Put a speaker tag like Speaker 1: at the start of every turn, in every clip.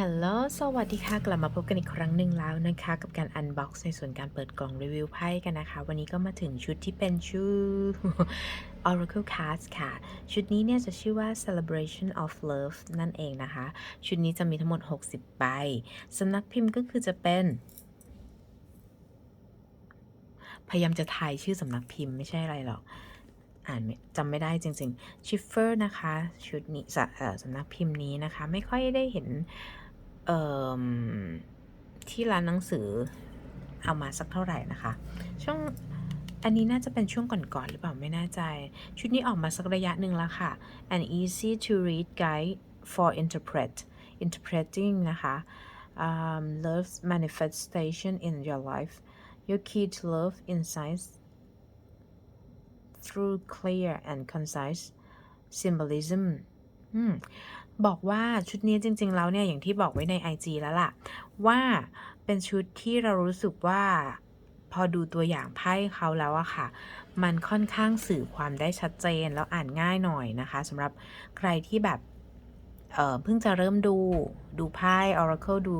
Speaker 1: ฮัลโหล สวัสดีค่ะ กลับมาพบกันอีกครั้งหนึ่งแล้วนะคะ กับการอันบ็อกซ์ในส่วนการเปิดกล่องรีวิวไพ่กันนะคะ วันนี้ก็มาถึงชุดที่เป็นชุด Oracle Cards ค่ะ ชุดนี้เนี่ยจะชื่อว่า Celebration of Love นั่นเองนะคะ ชุดนี้จะมีทั้งหมด 60 ใบ สำนักพิมพ์ก็คือจะเป็น พยายามจะทายชื่อสำนักพิมพ์ไม่ใช่อะไรหรอก อ่านไม่จำไม่ได้จริงๆชิฟเฟอร์นะคะ ชุดนี้สำนักพิมพ์นี้นะคะ ไม่ค่อยได้เห็น ที่ร้านหนังสือเอามาสักเท่าไหร่นะคะ ช่วงอันนี้น่าจะเป็นช่วงก่อนๆหรือเปล่าไม่แน่ใจ ชุดนี้ออกมาสักระยะหนึ่งแล้วค่ะ an easy to read guide for interpret interpreting นะคะ um, love's manifestation in your life your key to love insights through clear and concise symbolism อืม บอกว่าชุดนี้จริง ๆ แล้วเนี่ยอย่างที่บอกไว้ใน IG แล้วล่ะ ว่าเป็นชุดที่เรารู้สึกว่าพอดูตัวอย่างไพ่เขาแล้วอะค่ะ มันค่อนข้างสื่อความได้ชัดเจนแล้วอ่านง่ายหน่อยนะคะสำหรับใครที่แบบเเพิ่งจะเริ่มดูดูไพ่ Oracle ดู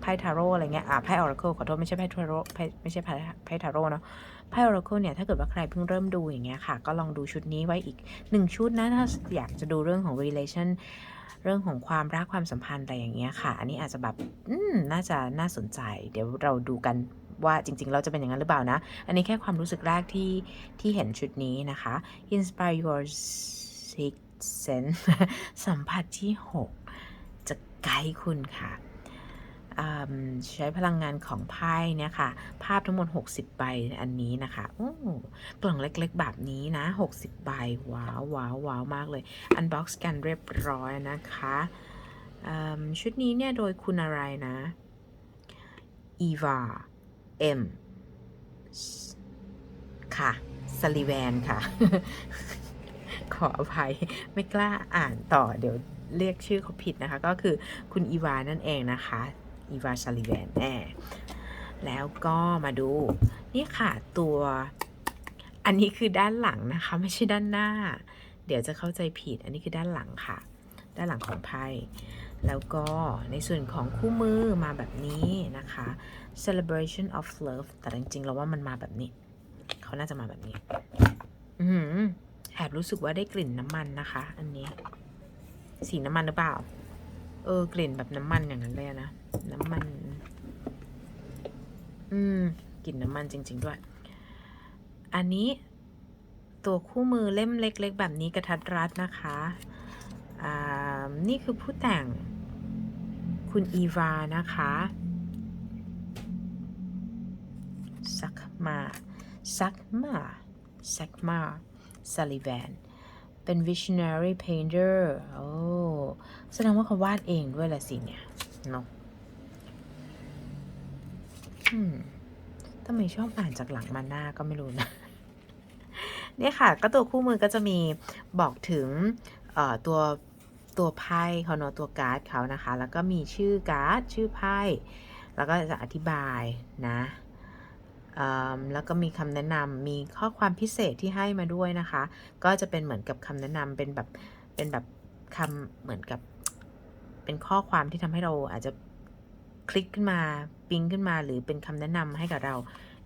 Speaker 1: ไพ่ทาโร่อะไรเงี้ยอ่าไพ่ Oracle ขอโทษไม่ใช่ไพ่ทาโร่ไพ่ไม่ใช่ไพ่ไพ่ทาโร่เนาะไพ่ Oracle เนี่ยถ้าเกิดว่าใครเพิ่งเริ่มดูอย่างเงี้ยค่ะ ก็ลองดูชุดนี้ไว้อีกหนึ่งชุดนะถ้าอยากจะดูเรื่องของ relation เรื่องของความรักความสัมพันธ์อะไรอย่างเงี้ยค่ะ อันนี้อาจจะแบบอืมน่าจะน่าสนใจ เดี๋ยวเราดูกันว่าจริงๆ เราจะเป็นอย่างนั้นหรือเปล่านะ อันนี้แค่ความรู้สึกแรกที่ที่เห็นชุดนี้นะคะ inspire your sixth sense สัมผัสที่ 6 จะไกด์คุณค่ะ ใช้พลังงานของไพ่เนี่ยค่ะ ภาพทั้งหมด 60 ใบอันนี้นะคะโอ้กล่องเล็กๆ แบบนี้นะ 60 ใบ ว้าวว้าวว้าวมากเลย อันบ็อกซ์กันเรียบร้อยนะคะชุดนี้เนี่ย โดยคุณอะไรนะอีวาเอ็มค่ะสลิแวนค่ะ ขออภัยไม่กล้าอ่านต่อเดี๋ยวเรียกชื่อเขาผิดนะคะ ก็คือคุณอีวานั่นเองนะคะ อีวาซาลิแวนแน่แล้วก็มาดู นี่ค่ะตัว อันนี้คือด้านหลังนะคะ ไม่ใช่ด้านหน้า เดี๋ยวจะเข้าใจผิด อันนี้คือด้านหลังค่ะ ด้านหลังของไพ่แล้วก็ในส่วนของคู่มือมาแบบนี้นะคะ celebration of love แต่จริงๆเราว่ามันมาแบบนี้ เขาน่าจะมาแบบนี้ อือหือแอบรู้สึกว่าได้กลิ่นน้ำมันนะคะ อันนี้ สีน้ำมันหรือเปล่า เออกลิ่นแบบน้ำมันอย่างนั้นเลยนะน้ำมัน อืมกลิ่นน้ำมันจริง ๆ ด้วย อันนี้ตัวคู่มือเล่มเล็ก ๆ แบบนี้กระทัดรัดนะคะอ่านี่คือผู้แต่งคุณอีวานะคะซักมาซักมาซักมาซาลิแวน เป็น visionary painter โอ้แสดงว่าเขาวาดเองด้วยละสิเนี่ยเนาะอืมทำไมชอบอ่านจากหลังมาหน้าก็ไม่รู้นะ เนี่ยค่ะ ก็ตัวคู่มือก็จะมีบอกถึงตัวตัวไพ่เขาเนาะตัวการ์ดเขานะคะ แล้วก็มีชื่อการ์ดชื่อไพ่ แล้วก็จะอธิบายนะ แล้วก็มีคำแนะนำมีข้อความพิเศษที่ให้มาด้วยนะคะ ก็จะเป็นเหมือนกับคำแนะนำเป็นแบบเป็นแบบคำเหมือนกับ เป็นข้อความที่ทำให้เราอาจจะคลิกขึ้นมาปิ๊งขึ้นมา หรือเป็นคำแนะนำให้กับเรา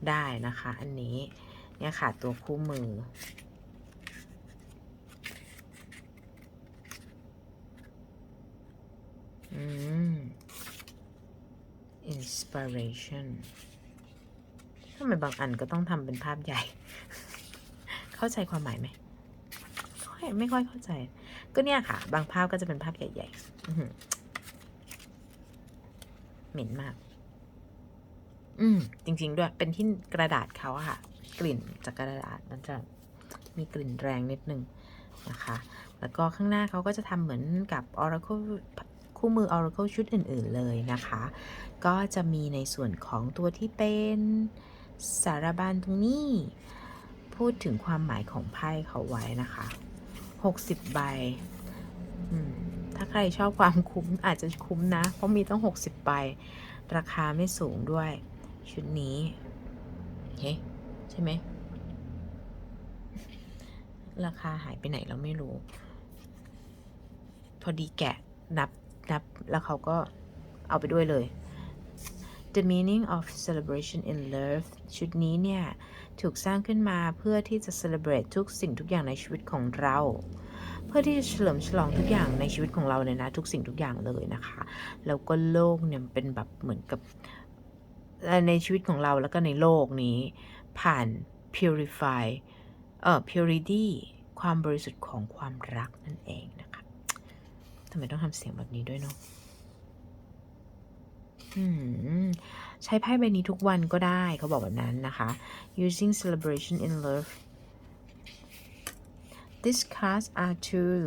Speaker 1: ได้นะคะ อันนี้เนี่ยค่ะตัวคู่มืออืม inspiration ำไมบางอันก็ต้องทำเป็นภาพใหญ่ เข้าใจความหมายไหมไม่ค่อยเข้าใจ ก็เนี่ยค่ะ บางภาพก็จะเป็นภาพใหญ่ๆเหม็นมาก อืม จริง ๆ ด้วย เป็นที่กระดาษเขาอะค่ะ กลิ่นจากกระดาษมันจะมีกลิ่นแรงนิดนึงนะคะ แล้วก็ข้างหน้าเขาก็จะทำเหมือนกับ Oracle คู่มือ Oracle ชุดอื่น ๆ เลยนะคะ ก็จะมีในส่วนของตัวที่เป็น สารบานตรงนี้ พูดถึงความหมายของไพ่เขาไว้นะคะ 60 ใบ ถ้าใครชอบความคุ้มอาจจะคุ้มนะ เพราะมีต้อง 60 ใบ ราคาไม่สูงด้วย ชุดนี้เฮ้ใช่ไหม ราคาหายไปไหนเราไม่รู้ พอดีแกะนับนับแล้วเขาก็เอาไปด้วยเลย The meaning of celebration in love ชุดนี้เนี่ย ถูกสร้างขึ้นมาเพื่อที่จะ celebrate ทุกสิ่งทุกอย่างในชีวิตของเรา เพื่อที่จะเฉลิมฉลองทุกอย่างในชีวิตของเราเลยนะ ทุกสิ่งทุกอย่างเลยนะคะ แล้วก็โลกเนี่ยเป็นแบบเหมือนกับในชีวิตของเราแล้วก็ในโลกนี้ ผ่าน purify เอ่อ purity ความบริสุทธิ์ของความรักนั่นเองนะคะทำไมต้องทำเสียงแบบนี้ด้วยเนาะ ใช้ไพ่ใบนี้ทุกวันก็ได้เขาบอกแบบนั้นนะคะ using celebration in love these cards are two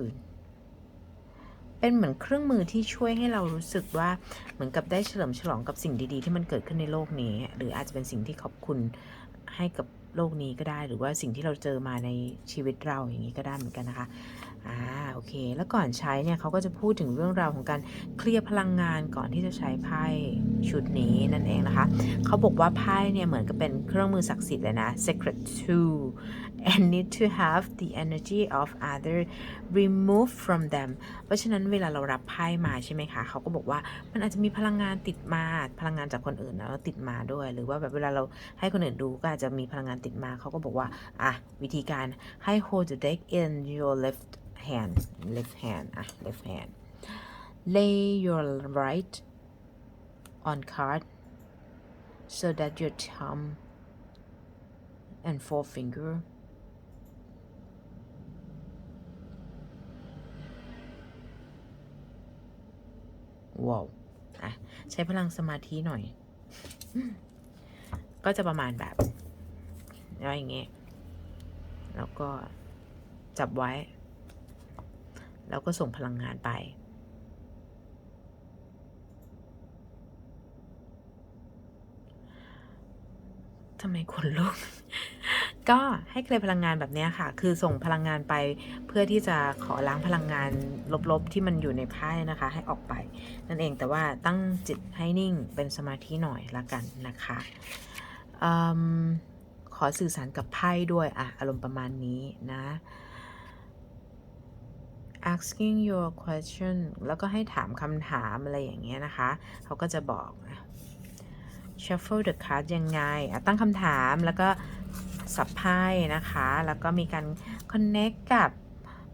Speaker 1: เป็นเหมือนเครื่องมือที่ช่วยให้เรารู้สึกว่าเหมือนกับได้เฉลิมฉลองกับสิ่งดีๆ ที่มันเกิดขึ้นในโลกนี้ หรืออาจจะเป็นสิ่งที่ขอบคุณให้กับโลกนี้ก็ได้ หรือว่าสิ่งที่เราเจอมาในชีวิตเราอย่างนี้ก็ได้เหมือนกันนะคะอ่า โอเค แล้วก่อนใช้เนี่ยเขาก็จะพูดถึงเรื่องราวของการเคลียร์พลังงานก่อนที่จะใช้ไพ่ชุดนี้นั่นเองนะคะเขาบอกว่าไพ่เนี่ยเหมือนกับเป็นเครื่องมือศักดิ์สิทธิ์เลยนะ secret tool and need to have the energy of other removed from them เพราะฉะนั้นเวลาเรารับไพ่มาใช่ไหมคะเขาก็บอกว่ามันอาจจะมีพลังงานติดมาพลังงานจากคนอื่นแล้วติดมาด้วย หรือว่าแบบเวลาเราให้คนอื่นดูก็อาจจะมีพลังงานติดมาเขาก็บอกว่าอะวิธีการให้ hold the deck in your left hand left hand อะ left hand lay your right on card so that your thumb and forefinger ว้าวอะ ใช้พลังสมาธิหน่อย ก็จะประมาณแบบอะไรอย่างเงี้ยแล้วก็จับไว้ แล้วก็ส่งพลังงานไป ทำไมขนลุก ก็ให้เคลยพลังงานแบบนี้ค่ะ คือส่งพลังงานไปเพื่อที่จะขอล้างพลังงานลบๆ ที่มันอยู่ในไพ่นะคะ ให้ออกไป นั่นเองแต่ว่าตั้งจิตให้นิ่งเป็นสมาธิหน่อยละกันนะคะอขอสื่อสารกับไพ่ด้วยอะอารมณ์ประมาณนี้นะ asking your question แล้วก็ให้ถามคำถามอะไรอย่างเงี้ยนะคะ เขาก็จะบอก shuffle the card ยังไง ตั้งคำถามแล้วก็สับไพ่นะคะ แล้วก็มีการ connect กับ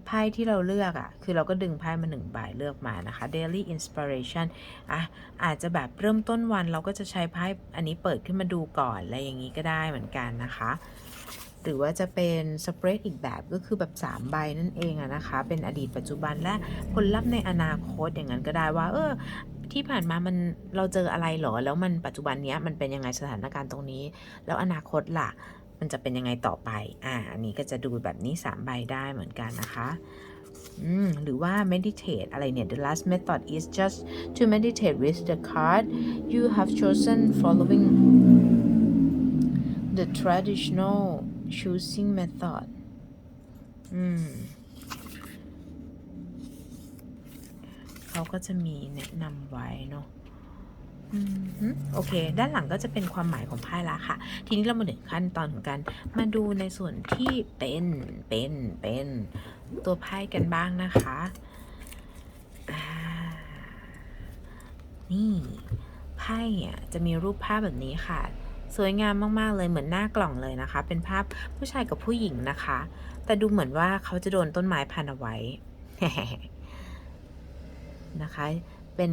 Speaker 1: ไพ่ที่เราเลือกอะ่ะ คือเราก็ดึงไพ่มาหนึ่งใบเลือกมานะคะ daily inspiration อะ อาจจะแบบเริ่มต้นวันเราก็จะใช้ไพ่อันนี้เปิดขึ้นมาดูก่อน อะไรอย่างนี้ก็ได้เหมือนกันนะคะ หรือว่าจะเป็นสเปรดอีกแบบก็คือแบบ 3 ใบนั่นเองอะนะคะ เป็นอดีตปัจจุบันและผลลัพธ์ในอนาคตอย่างนั้นก็ได้ว่า เออที่ผ่านมามันเราเจออะไรหรอ แล้วมันปัจจุบันเนี้ยมันเป็นยังไงสถานการณ์ตรงนี้ แล้วอนาคตล่ะ มันจะเป็นยังไงต่อไป อ่า อันนี้ก็จะดูแบบนี้ 3 ใบได้เหมือนกันนะคะหรือว่า meditate อะไรเนี่ย the last method is just to meditate with the card you have chosen following the traditional choosing method อืมเขาก็จะมีแนะนำไว้เนาะอืมโอเค ด้านหลังก็จะเป็นความหมายของไพ่ละค่ะ ทีนี้เรามาถึงขั้นตอนของการมาดูในส่วนที่เป็น เป็น เป็น ตัวไพ่กันบ้างนะคะอ่านี่ ไพ่อะจะมีรูปภาพแบบนี้ค่ะ สวยงามมากๆเลยเหมือนหน้ากล่องเลยนะคะ เป็นภาพผู้ชายกับผู้หญิงนะคะ แต่ดูเหมือนว่าเขาจะโดนต้นไม้พันเอาไว้นะคะ เป็น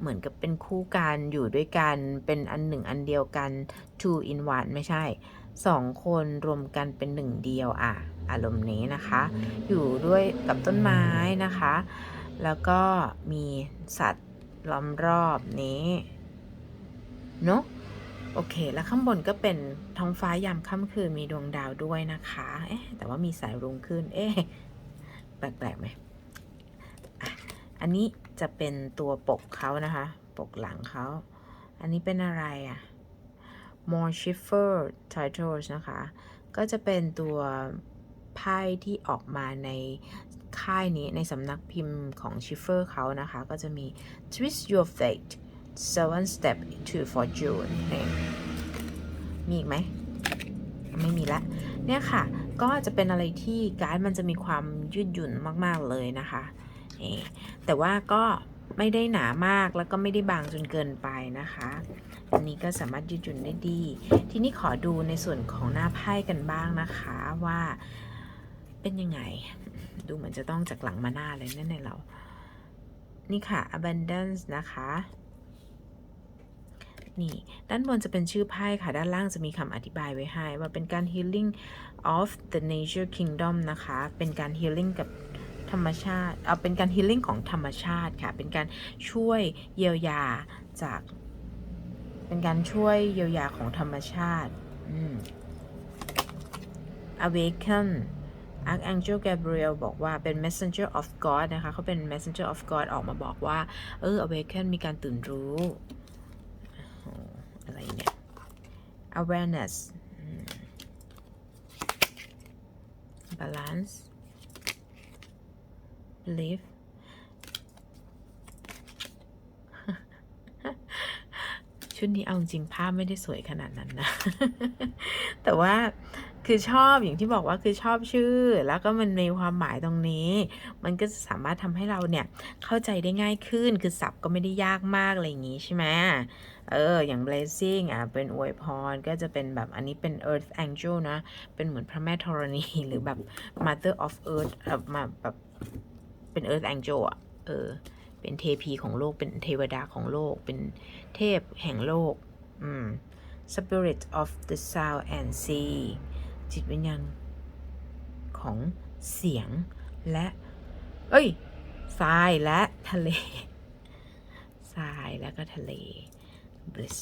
Speaker 1: เหมือนกับเป็นคู่กันอยู่ด้วยกันเป็นอันหนึ่งอันเดียวกัน two in one ไม่ใช่สองคนรวมกันเป็นหนึ่งเดียวอะ อารมณ์นี้นะคะ อยู่ด้วยกับต้นไม้นะคะ แล้วก็มีสัตว์ล้อมรอบนี้เนาะ โอเค แล้วข้างบนก็เป็นท้องฟ้ายามค่ำคืนมีดวงดาวด้วยนะคะ เอ๊ะ แต่ว่ามีสายรุ้งขึ้น เอ๊ะ แปลกๆไหมอันนี้จะเป็นตัวปกเขานะคะ ปกหลังเขา อันนี้เป็นอะไรอะ more shiffer titles นะคะ ก็จะเป็นตัวไพ่ที่ออกมาในค่ายนี้ในสำนักพิมพ์ของชิฟเฟอร์เขานะคะ ก็จะมี twist your fate seven step to fortune นี่มีอีกไหม ไม่มีละ เนี่ยค่ะ ก็จะเป็นอะไรที่การ์ดมันจะมีความยืดหยุ่นมาก ๆ เลยนะคะแต่ว่าก็ไม่ได้หนามากแล้วก็ไม่ได้บางจนเกินไปนะคะ อันนี้ก็สามารถยืดหยุ่นได้ดี ทีนี้ขอดูในส่วนของหน้าไพ่กันบ้างนะคะว่าเป็นยังไง ดูเหมือนจะต้องจากหลังมาหน้าเลยนั่นในเรา นี่ค่ะ abundance นะคะ นี่ ด้านบนจะเป็นชื่อไพ่ค่ะ ด้านล่างจะมีคำอธิบายไว้ให้ ว่าเป็นการ healing of the nature kingdom นะคะ เป็นการ healing กับธรรมชาติ เอาเป็นการ healing ของธรรมชาติค่ะ เป็นการช่วยเยียวยาจาก เป็นการช่วยเยียวยาของธรรมชาติอืม awaken Archangel Gabriel บอกว่าเป็น messenger of God นะคะ เขาเป็น messenger of God ออกมาบอกว่า เออ awaken มีการตื่นรู้ อะไรเนี่ย awareness balance belief ชุดนี้เอาจริงภาพไม่ได้สวยขนาดนั้นนะ แต่ว่า คือชอบอย่างที่บอกว่าคือชอบชื่อ แล้วก็มันมีความหมายตรงนี้ มันก็จะสามารถทำให้เราเนี่ยเข้าใจได้ง่ายขึ้น คือศัพท์ก็ไม่ได้ยากมากอะไรอย่างนี้ใช่ไหมเออ อย่าง blessing อะ เป็นอวยพร ก็จะเป็นแบบอันนี้เป็น earth angel นะ เป็นเหมือนพระแม่ธรณี หรือแบบ mother of earth เออมาแบบเป็น earth angel อะ เออ เป็นเทพีของโลก เป็นเทวดาของโลก เป็นเทพแห่งโลก อืม spirit of the sound and sea จิตวิญญาณของเสียงและ เอ้ยทรายและทะเลทรายแล้วก็ทะเล bliss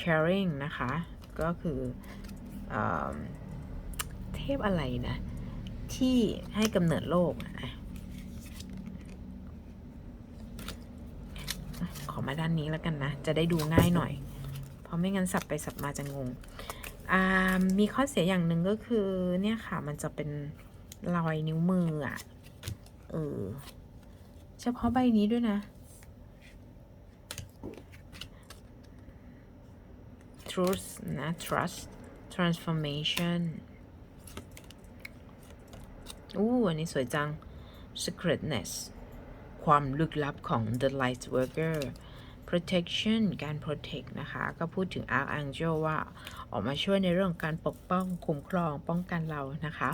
Speaker 1: caring นะคะ ก็คือเอเทพอะไรนะ ที่ให้กำเนิดโลกอะขอมาด้านนี้แล้วกันนะ จะได้ดูง่ายหน่อย เพราะไม่งั้นสับไปสับมาจะงงอ่ามีข้อเสียอย่างหนึ่งก็คือเนี่ยค่ะมันจะเป็นรอยนิ้วมืออะเออเฉพาะใบนี้ด้วยนะ truth นะ trust transformation อู้อันนี้สวยจัง secretness ความลึกลับของ the light worker protection การ protect นะคะ ก็พูดถึง archangel ว่าออกมาช่วยในเรื่องการปกป้องคุ้มครองป้องกันเรานะคะ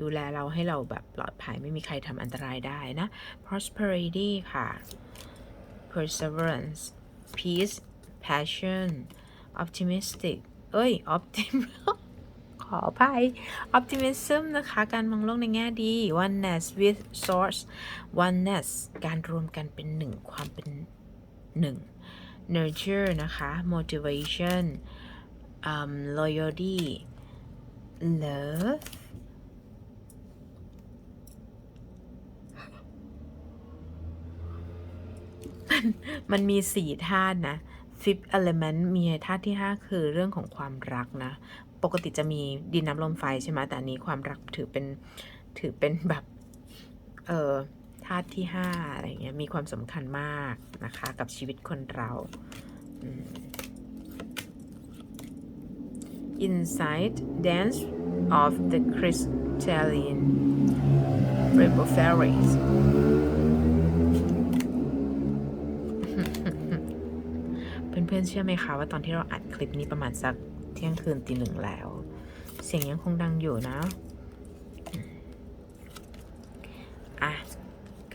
Speaker 1: ดูแลเราให้เราแบบปลอดภัยไม่มีใครทำอันตรายได้นะ prosperity ค่ะ perseverance peace passion optimistic เอ้ย optim ขออภัย optimism นะคะ การมองโลกในแง่ดี oneness with source oneness การรวมกันเป็นหนึ่งความเป็น หนึ่ง nurture นะคะ motivation um, loyalty love มันมันมีสี่ธาตุนะ fifth element มีธาตุที่ 5 คือเรื่องของความรักนะ ปกติจะมีดินน้ำลมไฟใช่ไหมแต่นี้ความรักถือเป็นถือเป็นแบบ เออาตุที่5อะไรเงี้ยมีความสำคัญมากนะคะ กับชีวิตคนเราอืม Inside Dance of the Crystalline Rainbow Fairies เพื่อนๆเชื่อไหมคะว่าตอนที่เราอัดคลิปนี้ประมาณสักเที่ยงคืนตีหนึ่งแล้ว เสียงยังคงดังอยู่นะ อะ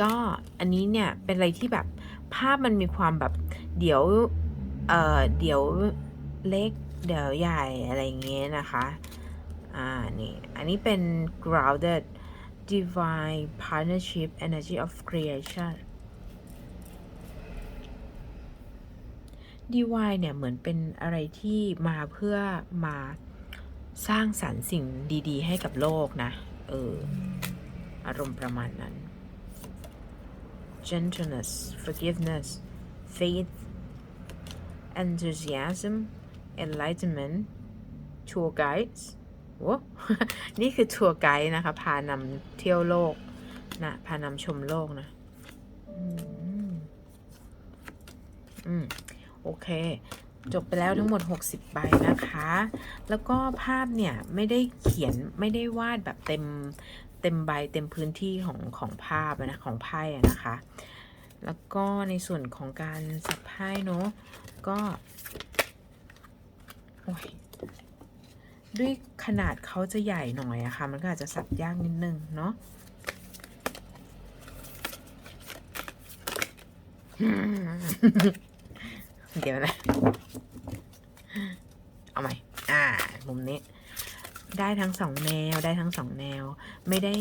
Speaker 1: ก็อันนี้เนี่ยเป็นอะไรที่แบบภาพมันมีความแบบเดี๋ยวเอ่อเดี๋ยวเล็กเดี๋ยวใหญ่อะไรเงี้ยนะคะอ่านี่อันนี้เป็น grounded divine partnership energy of creation divine เนี่ยเหมือนเป็นอะไรที่มาเพื่อมาสร้างสรรค์สิ่งดี ๆ ให้กับโลกนะ เออ อารมณ์ประมาณนั้น gentleness forgiveness faith enthusiasm enlightenment tour guides โอ้นี่คือทัวร์ไกด์นะคะ พานำเที่ยวโลกนะ พานำชมโลกนะ อืม โอเค จบไปแล้วทั้งหมด 60 ใบนะคะ แล้วก็ภาพเนี่ย ไม่ได้เขียนไม่ได้วาดแบบเต็ม เต็มใบเต็มพื้นที่ของของภาพนะของไพ่อะนะคะ แล้วก็ในส่วนของการสับไพ่เนาะก็โอ้ยด้วยขนาดเขาจะใหญ่หน่อยอะค่ะ มันก็อาจจะสับยากนิดนึงเนาะเดี๋ยวนะ เอาใหม่ อ่า มุมนี้ ได้ทั้งสองแนวได้ทั้งสองแนว ไม่ได้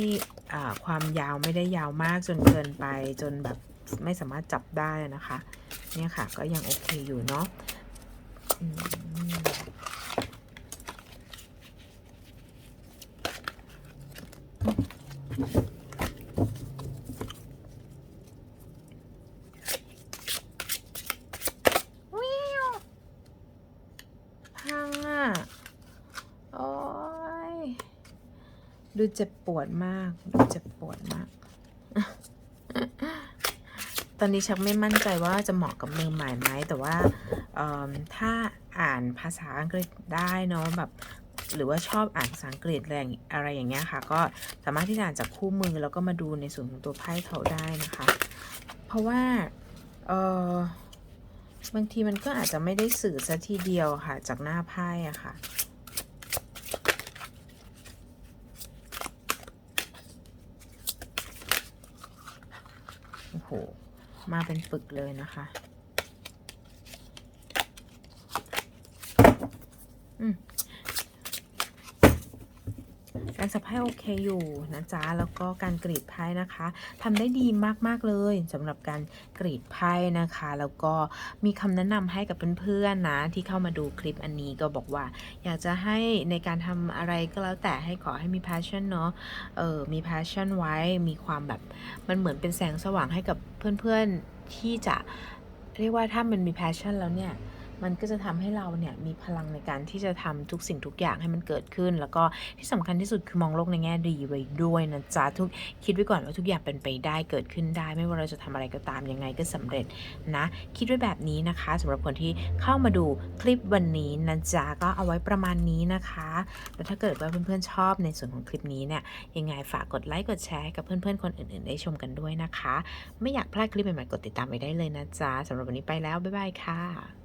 Speaker 1: อ่าความยาวไม่ได้ยาวมากจนเกินไปจนแบบไม่สามารถจับได้นะคะ เนี่ยค่ะ ก็ยังโอเคอยู่เนาะอืมวิวพังอะ โอ้ย ดูเจ็บปวดมาก ดูเจ็บปวดมาก ตอนนี้ชักไม่มั่นใจว่าจะเหมาะกับมือใหม่ไหม แต่ว่าถ้าอ่านภาษาอังกฤษได้เนาะแบบหรือว่าชอบอ่านภาษาอังกฤษอะไรอย่างอะไรอย่างเงี้ยค่ะ ก็สามารถที่จะอ่านจากคู่มือแล้วก็มาดูในส่วนของตัวไพ่เขาได้นะคะ เพราะว่าเออบางทีมันก็อาจจะไม่ได้สื่อซะทีเดียวค่ะ จากหน้าไพ่อะค่ะ โอ้โห มาเป็นปึกเลยนะคะ อืมการ สับไพ่โอเคอยู่นะจ๊ะแล้วก็การกรีดไพ่นะคะทำได้ดีมากๆเลยสำหรับการกรีดไพ่นะคะ แล้วก็มีคำแนะนำให้กับเพื่อนๆนะที่เข้ามาดูคลิปอันนี้ก็บอกว่า อยากจะให้ในการทำอะไรก็แล้วแต่ให้ขอให้มี passion เนาะเออมี passion ไว้มีความแบบมันเหมือนเป็นแสงสว่างให้กับเพื่อนๆที่จะเรียกว่าถ้ามันมี passion แล้วเนี่ย มันก็จะทำให้เราเนี่ยมีพลังในการที่จะทำทุกสิ่งทุกอย่างให้มันเกิดขึ้น แล้วก็ที่สำคัญที่สุดคือมองโลกในแง่ดีไว้ด้วยนะจ๊ะทุกคิดไว้ก่อนว่าทุกอย่างเป็นไปได้เกิดขึ้นได้ ไม่ว่าเราจะทำอะไรก็ตามยังไงก็สำเร็จนะ คิดไว้แบบนี้นะคะสำหรับคนที่เข้ามาดูคลิปวันนี้นะจ๊ะก็เอาไว้ประมาณนี้นะคะแล้วถ้าเกิดว่าเพื่อนๆชอบในส่วนของคลิปนี้เนี่ยยังไงฝากกดไลค์กดแชร์ให้กับเพื่อนๆคนอื่นๆ ได้ชมกันด้วยนะคะ ไม่อยากพลาดคลิปใหม่ๆกดติดตามไปได้เลยนะจ๊ะสำหรับวันนี้ไปแล้วบ๊ายบายค่ะ